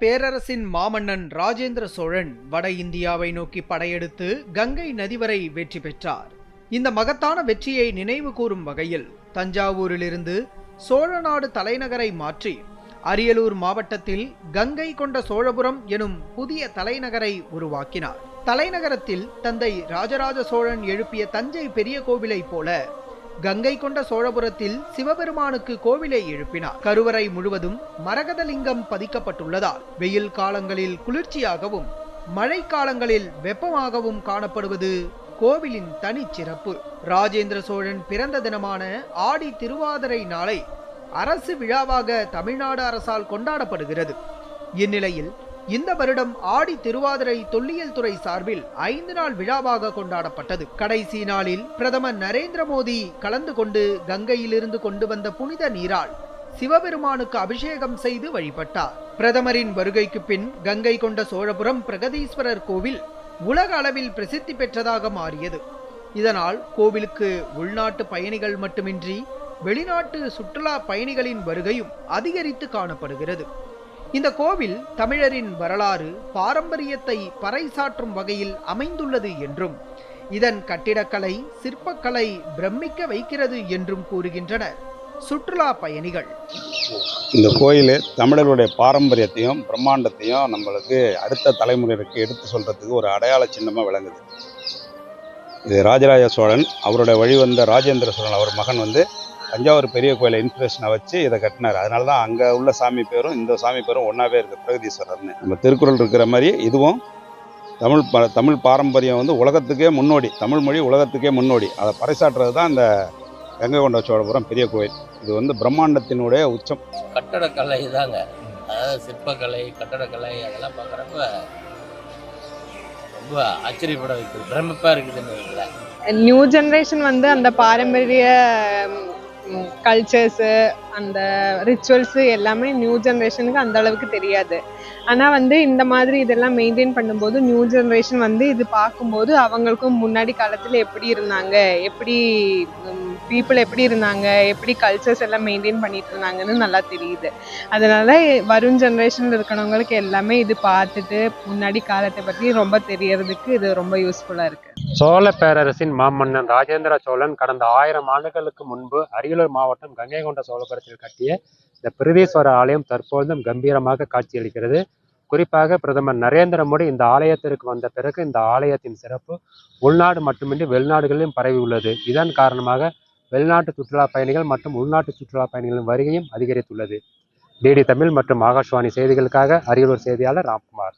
பேரரசின் மாமன்னன் ராஜேந்திர சோழன் வட இந்தியாவை நோக்கி படையெடுத்து கங்கை நதி வரை வெற்றி பெற்றார். இந்த மகத்தான வெற்றியை நினைவு கூறும் வகையில் தஞ்சாவூரிலிருந்து சோழநாடு தலைநகரை மாற்றி அரியலூர் மாவட்டத்தில் கங்கை கொண்ட சோழபுரம் எனும் புதிய தலைநகரை உருவாக்கினார். தலைநகரத்தில் தந்தை ராஜராஜ சோழன் எழுப்பிய தஞ்சை பெரிய கோவிலைப் போல கங்கை கொண்ட சோழபுரத்தில் சிவபெருமானுக்கு கோவிலை எழுப்பினார். கருவறை முழுவதும் மரகதலிங்கம் பதிக்கப்பட்டுள்ளதால் வெயில் காலங்களில் குளிர்ச்சியாகவும் மழை காலங்களில் வெப்பமாகவும் காணப்படுவது கோவிலின் தனிச்சிறப்பு. ராஜேந்திர சோழன் பிறந்த தினமான ஆடி திருவாதிரை நாளை அரசு விழாவாக தமிழ்நாடு அரசால் கொண்டாடப்படுகிறது. இந்நிலையில் இந்த வருடம் ஆடி திருவாதிரை தொல்லியல் துறை சார்பில் ஐந்து நாள் விழாவாக கொண்டாடப்பட்டது. கடைசி நாளில் பிரதமர் நரேந்திர மோடி கலந்து கொண்டு கங்கையிலிருந்து கொண்டு வந்த புனித நீரால் சிவபெருமானுக்கு அபிஷேகம் செய்து வழிபட்டார். பிரதமரின் வருகைக்கு பின் கங்கை கொண்ட சோழபுரம் பிரகதீஸ்வரர் கோவில் உலக அளவில் பிரசித்தி பெற்றதாக மாறியது. இதனால் கோவிலுக்கு உள்நாட்டு பயணிகள் மட்டுமின்றி வெளிநாட்டு சுற்றுலா பயணிகளின் வருகையும் அதிகரித்து காணப்படுகிறது. இந்த கோவில் தமிழரின் வரலாறு பாரம்பரியத்தை பறைசாற்றும் வகையில் அமைந்துள்ளது என்றும் இதன் கட்டிடக்கலை சிற்பக்கலை பிரமிக்க வைக்கிறது என்றும் கூறுகின்றனர். சுற்றுலா பயணிகள். இந்த கோயில் தமிழர்களுடைய பாரம்பரியத்தையும் பிரம்மாண்டத்தையும் நம்மளுக்கு அடுத்த தலைமுறைக்கு எடுத்து சொல்கிறதுக்கு ஒரு அடையாள சின்னமாக விளங்குது. இது ராஜராஜ சோழன் அவருடைய வழி வந்த ராஜேந்திர சோழன் அவர் மகன் வந்து தஞ்சாவூர் பெரிய கோயிலை இன்ஸ்பிரேஷனை வச்சு இதை கட்டினார். அதனால தான் அங்கே உள்ள சாமி பேரும் இந்த சாமி பேரும் ஒன்றாவே இருக்குது பிரகதீஸ்வரர்னு. நம்ம திருக்குறள் இருக்கிற மாதிரி இதுவும் தமிழ் ப தமிழ் பாரம்பரியம் வந்து உலகத்துக்கே முன்னோடி தமிழ் மொழி உலகத்துக்கே முன்னோடி. அதை பறைசாற்றுறது தான் இந்த கங்கை கொண்ட சோழபுரம் பெரிய கோயில். இது வந்து பிரம்மாண்டத்தினுடைய உச்சம். கட்டடக்கலை தாங்க. அதாவது சிற்பக்கலை கட்டடக்கலை அதெல்லாம் பார்க்குறப்ப ரொம்ப ஆச்சரியப்பட வைக்குது. பிரமிப்பாக இருக்குதுன்னு நியூ ஜென்ரேஷன் வந்து அந்த பாரம்பரிய கல்ச்சர்ஸு அந்த ரிச்சுவல்ஸு எல்லாமே நியூ ஜென்ரேஷனுக்கு அந்த அளவுக்கு தெரியாது. ஆனால் வந்து இந்த மாதிரி இதெல்லாம் மெயின்டைன் பண்ணும்போது நியூ ஜென்ரேஷன் வந்து இது பார்க்கும்போது அவங்களுக்கும் முன்னாடி காலத்தில் எப்படி இருந்தாங்க எப்படி பீப்புள் எப்படி இருந்தாங்க எப்படி கல்ச்சர்ஸ் எல்லாம் மெயின்டைன் பண்ணிட்டு இருந்தாங்கன்னு நல்லா தெரியுது. அதனால வரும் ஜென்ரேஷனில் இருக்கிறவங்களுக்கு எல்லாமே இது பார்த்துட்டு முன்னாடி காலத்தை பற்றி ரொம்ப தெரியறதுக்கு இது ரொம்ப யூஸ்ஃபுல்லாக இருக்குது சோழ பேரரசின் மாமன்னன் ராஜேந்திர சோழன் கடந்த ஆயிரம் ஆண்டுகளுக்கு முன்பு அரியலூர் மாவட்டம் கங்கை கொண்ட சோழபுரத்தில் கட்டிய இந்த பிரதீஸ்வர ஆலயம் தற்பொழுதும் கம்பீரமாக காட்சியளிக்கிறது. குறிப்பாக பிரதமர் நரேந்திர மோடி இந்த ஆலயத்திற்கு வந்த பிறகு இந்த ஆலயத்தின் சிறப்பு உள்நாடு மட்டுமின்றி வெளிநாடுகளிலும் பரவி உள்ளது. இதன் காரணமாக வெளிநாட்டு சுற்றுலா பயணிகள் மற்றும் உள்நாட்டு சுற்றுலா பயணிகளின் வருகையும் அதிகரித்துள்ளது. டிடி தமிழ் மற்றும் ஆகாஷ்வாணி செய்திகளுக்காக அரியலூர் செய்தியாளர் ராம்குமார்.